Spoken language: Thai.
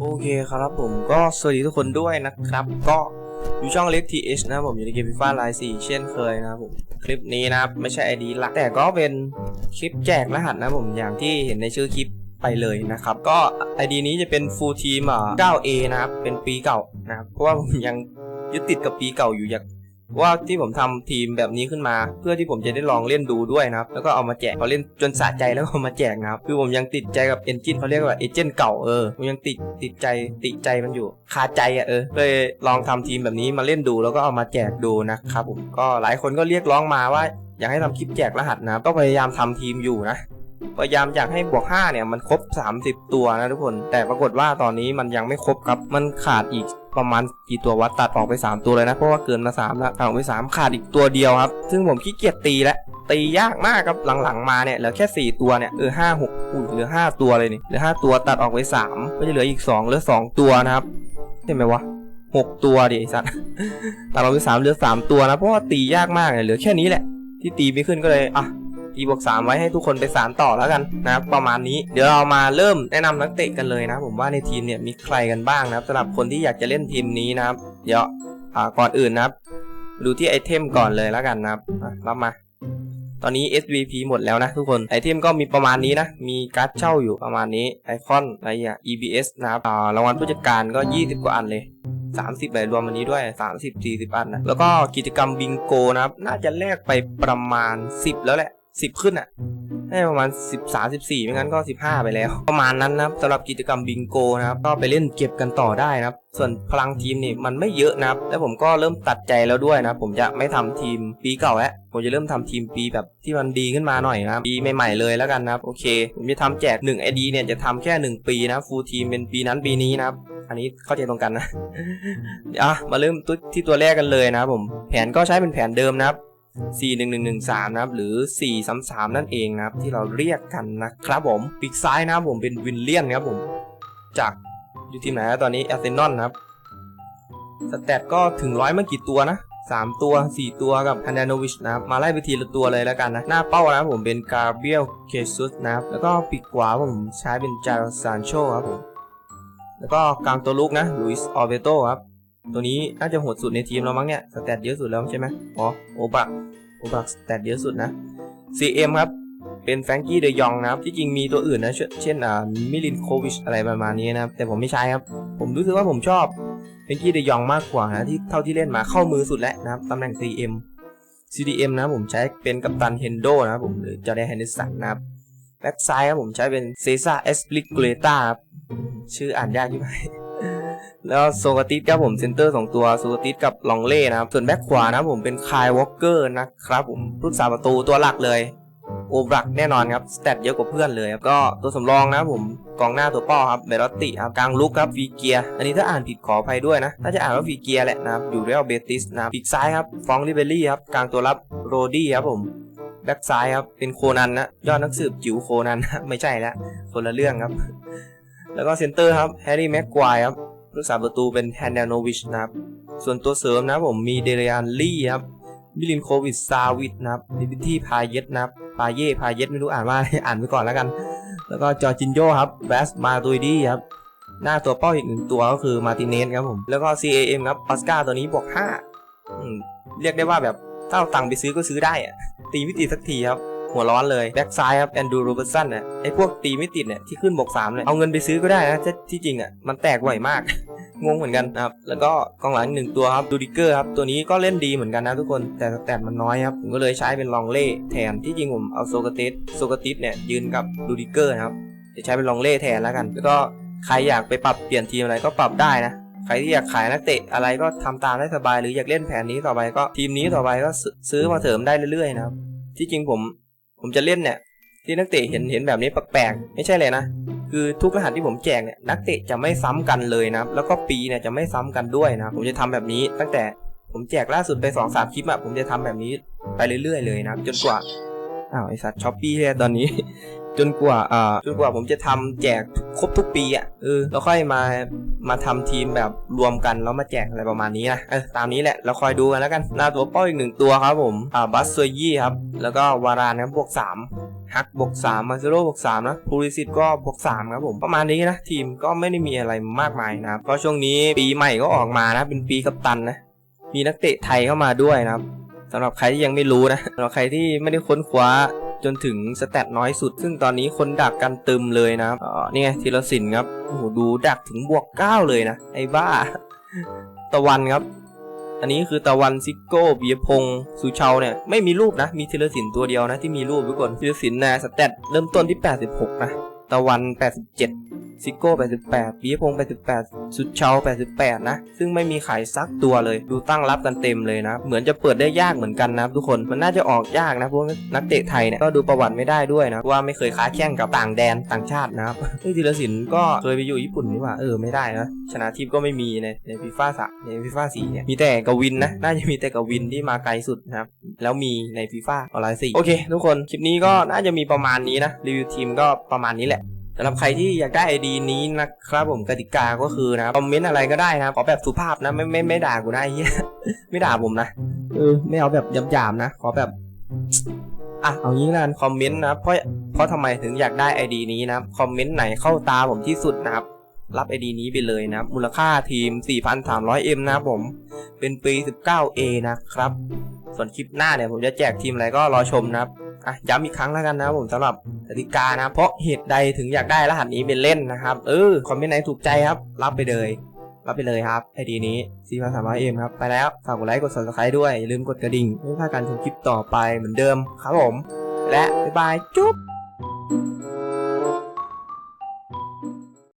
โอเคครับผมก็สวัสดีทุกคนด้วยนะครับ ก็อยู่ช่องเล็กทีเอชนะผมอยู่ในเกมฟีฟ่าไลน์สี่เช่นเคยนะครับผมคลิปนี้นะครับไม่ใช่ไอดีหลักแต่ก็เป็นคลิปแจกรหัสนะผมอย่างที่เห็นในชื่อคลิปไปเลยนะครับ ก็ไอดีนี้จะเป็นฟูลทีมอ่า 9A นะครับ เป็นปีเก่านะครับ เพราะว่าผมยังยึดติดกับปีเก่าอยู่อยาก ว่าที่ผมทำทีมแบบนี้ขึ้นมา เพื่อที่ผมจะได้ลองเล่นดูด้วยนะครับ แล้วก็เอามาแจกพอเล่นจนสะใจแล้วก็เอามาแจกนะครับ คือผมยังติดใจกับเอนจินเขาเรียกว่าเอเจนต์เก่าเออผมยังติดติดใจติดใจมันอยู่คาใจอะเออเลยลองทำทีมแบบนี้มาเล่นดูแล้วก็เอามาแจกดูนะครับผมก็หลายคนก็เรียกร้องมาว่าอยากให้ทำคลิปแจกรหัสนะครับก็พยายามทำทีมอยู่นะ พยายามอยากให้บวก5เนี่ยมันครบ 30 ตัวนะทุกคน แต่ปรากฏว่าตอนนี้มันยังไม่ครบครับ มันขาดอีกประมาณกี่ตัววัดตัดออกไป 3 ตัวเลยนะ เพราะว่าเกินมา3แล้วตัดออกไป 3 ขาดอีกตัวเดียวครับ ซึ่งผมขี้เกียจตีแล้วตียากมากครับหลังๆมาเนี่ยเหลือแค่ 4 ตัวเนี่ยเออห้าหกอุ้ยเหลือ 5 ตัวเลยนี่เหลือ 5 ตัวตัดออกไป3ก็จะเหลืออีก 2 เหลือ 2 ตัวนะครับเห็นไหมวะ6ตัวดิไอสัตว์ตัดออกไป3เหลือ 3 ตัวนะเพราะว่าตียากมากเลยเหลือแค่นี้แหละที่ตีไม่ขึ้นก็เลยอะ ตีบวก3ไว้ให้ทุกคนไปสานต่อแล้วกันนะครับประมาณนี้เดี๋ยวเรามาเริ่มแนะนำนักเตะกันเลยนะผมว่าในทีมเนี่ยมีใครกันบ้างนะครับสำหรับคนที่อยากจะเล่นทีมนี้นะครับเดี๋ยวอ่าก่อนอื่นนะครับดูที่ไอเทมก่อนเลยแล้วกันนะครับรับมา ตอนนี้ SVP หมดแล้วนะทุกคน ไอเทมก็มีประมาณนี้นะ มีการ์ดเช่าอยู่ประมาณนี้ ไอคอนอะไรอย่าง EBS นะครับรางวัลผู้จัดการก็ 20 กว่าอันเลย 30ใบรวมอันนี้ด้วย 30 40 อันนะ แล้วก็กิจกรรมบิงโกนะครับ น่าจะแลกไปประมาณ 10 แล้วแหละ 10ขึ้นอะได้ประมาณ 13 14 ไม่งั้นก็ 15 ไปแล้ว ประมาณนั้นนะครับสำหรับกิจกรรมบิงโกนะครับ ก็ไปเล่นเก็บกันต่อได้นะครับ ส่วนพลังทีมนี่มันไม่เยอะนะครับ แล้วผมก็เริ่มตัดใจแล้วด้วยนะ ผมจะไม่ทำทีมปีเก่าแล้วผมจะเริ่มทำทีมปีแบบที่มันดีขึ้นมาหน่อยนะครับปีใหม่ๆเลยแล้วกันนะครับ โอเค ผมจะทำแจก1 ID เนี่ยจะทำแค่ 1 ปีนะฟูลทีมเป็นปีนั้นปีนี้นะครับอันนี้เข้าใจตรงกันนะอะมาเริ่มตัวที่ตัวแรกกันเลยนะครับผมแผนก็ใช้เป็นแผนเดิมนะครับ 41113 นะครับ หรือ 433 นั่นเองนะครับ ที่เราเรียกกันนะครับผมปีกซ้ายนะครับผมเป็นวินเลียนครับผม จากอยู่ทีมไหนนะตอนนี้แอสเซนอนนะครับ สแตทก็ถึงร้อยเมื่อกี่ตัวนะ 3 ตัว 4 ตัวกับฮันดานโนวิชนะครับ มาไล่ไปทีละตัวเลยแล้วกันนะ หน้าเป้านะครับผมเป็นกาเบียลเคซุสนะครับ แล้วก็ปีกขวาผมใช้เป็นจาร์ซานโชครับผม แล้วก็กลางตัวลุกนะลุยส์ออเบโตครับ ตัวนี้น่าจะโหดสุดในทีมเรามั้งเนี่ย สแตทเยอะสุดแล้วใช่ไหมอ๋อ โอบัก โอบักสแตทเยอะสุดนะ CM ครับ เป็นแฟรงกี้เดยองนะครับ ที่จริงมีตัวอื่นนะ เช่นเช่อ่า มิลินโควิชอะไรประมาณนี้นะครับ แต่ผมไม่ใช้ครับ ผมรู้สึกว่าผมชอบแฟรงกี้เดยองมากกว่านะ ที่เท่าที่เล่นมาเข้ามือสุดแล้วนะครับ ตำแหน่ง CM CDM นะผมใช้เป็นกัปตันเฮนโดนะครับผม หรือจอร์แดนแฮนเดอร์สันนะครับแบ็กซ้ายครับผมใช้เป็นเซซ่าเอสปลิกเลต้าครับ ชื่ออ่านยากที่ไหม แล้วโซกติสครับผมเซนเตอร์สองตัวโซกติสกับลองเล่นะครับ ส่วนแบ็คขวานะครับผมเป็นคายวอลเกอร์นะครับผมผู้รักษาประตูตัวหลักเลยโอบรักแน่นอนครับสเตตเยอะกว่าเพื่อนเลยครับก็ตัวสำรองนะครับผมกองหน้าตัวป้อครับเบรตติครับกลางลุกครับฟีเกีย อันนี้ถ้าอ่านผิดขออภัยด้วยนะน่าจะอ่านว่าฟีเกียแหละนะครับอยู่เรอัลเบติสนะปีกซ้ายครับฟองลิเบรี่ครับกลางตัวรับโรดี้ครับผมแบ็คซ้ายครับเป็นโคนันนะยอดนักสืบจิ๋วโคนันไม่ใช่แล้วคนละเรื่องครับ แล้วก็เซนเตอร์ครับแฮร์รี่แม็กควายครับ รักษาประตูเป็นแฮนเดลโนวิชนะครับ ส่วนตัวเสริมนะผมมีเดเรียนลี่ครับมิลินโควิดซาวิดนะครับลิบิตี้พาเยตนะครับ พาเย่พาเยตไม่รู้อ่านว่าอะไรอ่านไปก่อนแล้วกัน แล้วก็จอร์จินโยครับแบสมาตุยดี้ครับ หน้าตัวเป้าอีกหนึ่งตัวก็คือมาติเนสครับผม แล้วก็ CAM ครับออสการ์ตัวนี้บวก5อืมเรียกได้ว่าแบบถ้าเอาตังค์ไปซื้อก็ซื้อได้อะตีไม่ติดสักทีครับ หัวร้อนเลยแบ็กซ้ายครับแอนดูโรเบอร์สันเนี่ยไอพวกตีไม่ติดเนี่ยที่ขึ้นบวกสามเนี่ยเอาเงินไปซื้อก็ได้นะที่ที่จริงอะมันแตกบ่อยมาก งงเหมือนกันครับแล้วก็กองหลังหนึ่งตัวครับดูดิเกอร์ครับตัวนี้ก็เล่นดีเหมือนกันนะทุกคนแต่แตทมันน้อยครับผมก็เลยใช้เป็นลองเล่แทนที่จริงผมเอาโซกาติสโซกาติสเนี่ยยืนกับดูดิเกอร์นะครับจะใช้เป็นลองเล่แทนแล้วกัน แล้วก็ใครอยากไปปรับเปลี่ยนทีมอะไรก็ปรับได้นะใครที่อยากขายนักเตะอะไรก็ทำตามได้สบาย หรืออยากเล่นแผนนี้ต่อไปก็ทีมนี้ต่อไปก็ซื้อซื้อมาเสริมได้เรื่อยๆนะครับที่จริงผม ผมจะเล่นเนี่ยที่นักเตะเห็นเห็นแบบนี้แปลกๆไม่ใช่เลยนะ คือทุกรหัสที่ผมแจกเนี่ยนักเตะจะไม่ซ้ำกันเลยนะแล้วก็ปีเนี่ยจะไม่ซ้ำกันด้วยนะผมจะทำแบบนี้ตั้งแต่ผมแจกล่าสุดไป2อสามคลิปอะผมจะทำแบบนี้ไปเรื่อยๆเลยนะจนกว่าอ้าวไอสัตว์ช้อปปี้เลยตอนนี้ จนกว่าอ่าจนกว่าผมจะทำแจกครบทุกปีอะเออแล้วค่อยมามาทำทีมแบบรวมกันแล้วมาแจกอะไรประมาณนี้นะเออตามนี้แหละเราคอยดูกันแล้วกันหน้าตัวเป้าอีกหนึ่งตัวครับผมอ่าบัสเซอร์ยี่ครับแล้วก็วารานครับบวกสามฮักบวกสามมาซิโร่บวกสามนะพูริสิตก็บวกสามครับผมประมาณนี้นะทีมก็ไม่ได้มีอะไรมากมายนะครับก็ช่วงนี้ปีใหม่ก็ออกมานะเป็นปีกัปตันนะมีนักเตะไทยเข้ามาด้วยนะครับสำหรับใครที่ยังไม่รู้นะสำหรับใครที่ไม่ได้ค้นคว้า จนถึงสแตทน้อยสุด ซึ่งตอนนี้คนดักกันตึมเลยนะครับอ๋อนี่ไงธีรศิลป์ครับโอ้โหดูดักถึงบวกเก้าเลยนะ ไอ้บ้า ตะวันครับ อันนี้คือตะวันซิโก้บียพงศ์สุชาวเนี่ยไม่มีรูปนะ มีธีรศิลป์ตัวเดียวนะที่มีรูปทุกคนธีรศิลป์นะสแตทเริ่มต้นที่ 86 นะ ตะวัน 87 ซิโก้ 88ปิยพงศ์88 สุดเชา 88 นะ ซึ่งไม่มีขายซักตัวเลย ดูตั้งรับกันเต็มเลยนะ เหมือนจะเปิดได้ยากเหมือนกันนะทุกคน มันน่าจะออกยากนะพวกนักเตะไทยเนี่ย ก็ดูประวัติไม่ได้ด้วยนะ ว่าไม่เคยค้าแข่งกับต่างแดนต่างชาตินะครับธีรศิลป์ก็เคยไปอยู่ญี่ปุ่นนี่ว่า เออ ไม่ได้นะ ชนะทิพย์ก็ไม่มีในในฟีฟ่าสะในฟีฟ่าสีเนี่ย มีแต่กวินนะ น่าจะมีแต่กวินที่มาไกลสุดนะครับ แล้วมีในฟีฟ่าออนไลน์สี่โอเค ทุกคน คลิปนี้ก็น่าจะมีประมาณนี้นะ รีวิวทีมก็ประมาณนี้แหละ สำหรับใครที่อยากได้ไอดีนี้นะครับผมกติกาก็คือนะคอมเมนต์อะไรก็ได้นะขอแบบสุภาพนะไม่ไม่ไม่ด่ากูนะไอ้เหี้ยไม่ด่าผมนะเออไม่เอาแบบหยาบๆนะขอแบบอะเอางี้ละกันคอมเมนต์นะเพราะเพราะทำไมถึงอยากได้ไอดีนี้นะคอมเมนต์ไหนเข้าตาผมที่สุดนะครับรับไอดีนี้ไปเลยนะมูลค่าทีม 4,300M นะครับผม เป็นปี 19A นะครับ ส่วนคลิปหน้าเนี่ยผมจะแจกทีมอะไรก็รอชมนะครับ อะย้ำอีกครั้งแล้วกันนะผมสำหรับกติกานะ เพราะเหตุใดถึงอยากได้รหัสนี้เป็นเล่นนะครับ เออ คอมเมนต์ไหนถูกใจครับ รับไปเลย รับไปเลยครับไอดีนี้ซีพีสามเอ็มครับ ไปแล้ว ฝากกดไลค์กด subscribe ด้วย อย่าลืมกดกระดิ่งเพื่อพลาดการชมคลิปต่อไปเหมือนเดิมครับผม และบ๊ายบายจุ๊บ